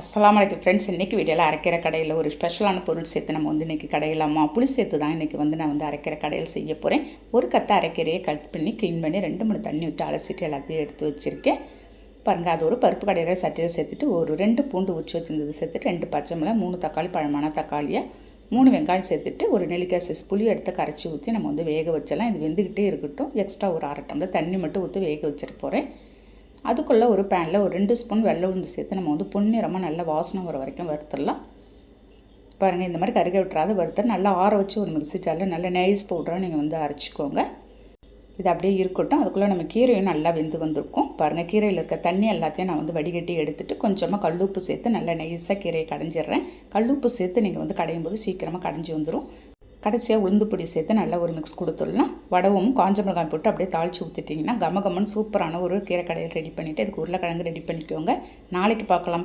அஸ்லாம் வலைக்கம் ஃப்ரெண்ட்ஸ் இன்றைக்கி வீடியோவில் அரைக்கிற கடையில் ஒரு ஸ்பெஷலான பொருள் சேர்த்து நம்ம வந்து இன்றைக்கி கடையிலாமா புளி சேர்த்து தான் இன்றைக்கி வந்து நான் வந்து அரைக்கிற கடையில் செய்ய போகிறேன் ஒரு கத்தை அரைக்கீரையை கட் பண்ணி க்ளீன் பண்ணி ரெண்டு மூணு தண்ணி ஊற்றி அலசிட்டு எல்லாத்தையும் எடுத்து வச்சுருக்கேன். பாருங்கள் அது ஒரு பருப்பு கடையில் சட்டியில் சேர்த்துட்டு ஒரு ரெண்டு பூண்டு உச்சி வச்சிருந்தது சேர்த்துட்டு ரெண்டு பச்சை மிளகா மூணு தக்காளி பழமான தக்காளியை மூணு வெங்காயம் சேர்த்துட்டு ஒரு நெல்லிக்காய் சைஸ் புளி எடுத்து கரைச்சி ஊற்றி நம்ம வந்து வேக வச்சலாம் இது வெந்துக்கிட்டே இருக்கட்டும். எக்ஸ்ட்ரா ஒரு அரை டம்ளர் தண்ணி மட்டும் ஊற்றி வேக வச்சுட்டு போகிறேன் அதுக்குள்ளே ஒரு பேனில் ஒரு ரெண்டு ஸ்பூன் வெள்ளை உளுந்து சேர்த்து நம்ம வந்து பொன்னிறமாக நல்ல வாசனை வர வரைக்கும் வறுத்துடலாம். பாருங்கள் இந்த மாதிரி கருக விட்டுறாது வறுத்து நல்லா ஆற வச்சு ஒரு மிக்சி ஜாரில் நல்ல நெய்ஸ் பவுடராக நீங்கள் வந்து அரைச்சிக்கோங்க. இது அப்படியே இருக்கட்டும். அதுக்குள்ளே நம்ம கீரையும் நல்லா வெந்து வந்திருக்கும். பாருங்கள் கீரையில் இருக்க தண்ணி எல்லாத்தையும் நான் வந்து வடிகட்டி எடுத்துகிட்டு கொஞ்சமாக கல்லுப்பு சேர்த்து நல்லா நெய்ஸாக கீரையை கடைஞ்சிடுறேன். கல்லுப்பு சேர்த்து நீங்கள் வந்து கடையும் போது சீக்கிரமாக கடைஞ்சி வந்துடும் கடைசியாக உளுந்து பொடி சேர்த்து நல்லா ஒரு மிக்ஸ் கொடுத்துடலாம். வடவும் காஞ்ச மிளகாய் போட்டு அப்படியே தாளித்து ஊற்றிட்டிங்கன்னா கம சூப்பரான ஒரு கீரை கடையில் ரெடி பண்ணிவிட்டு அதுக்கு உருளைக்கிழங்கு ரெடி பண்ணிக்கோங்க. நாளைக்கு பார்க்கலாம்.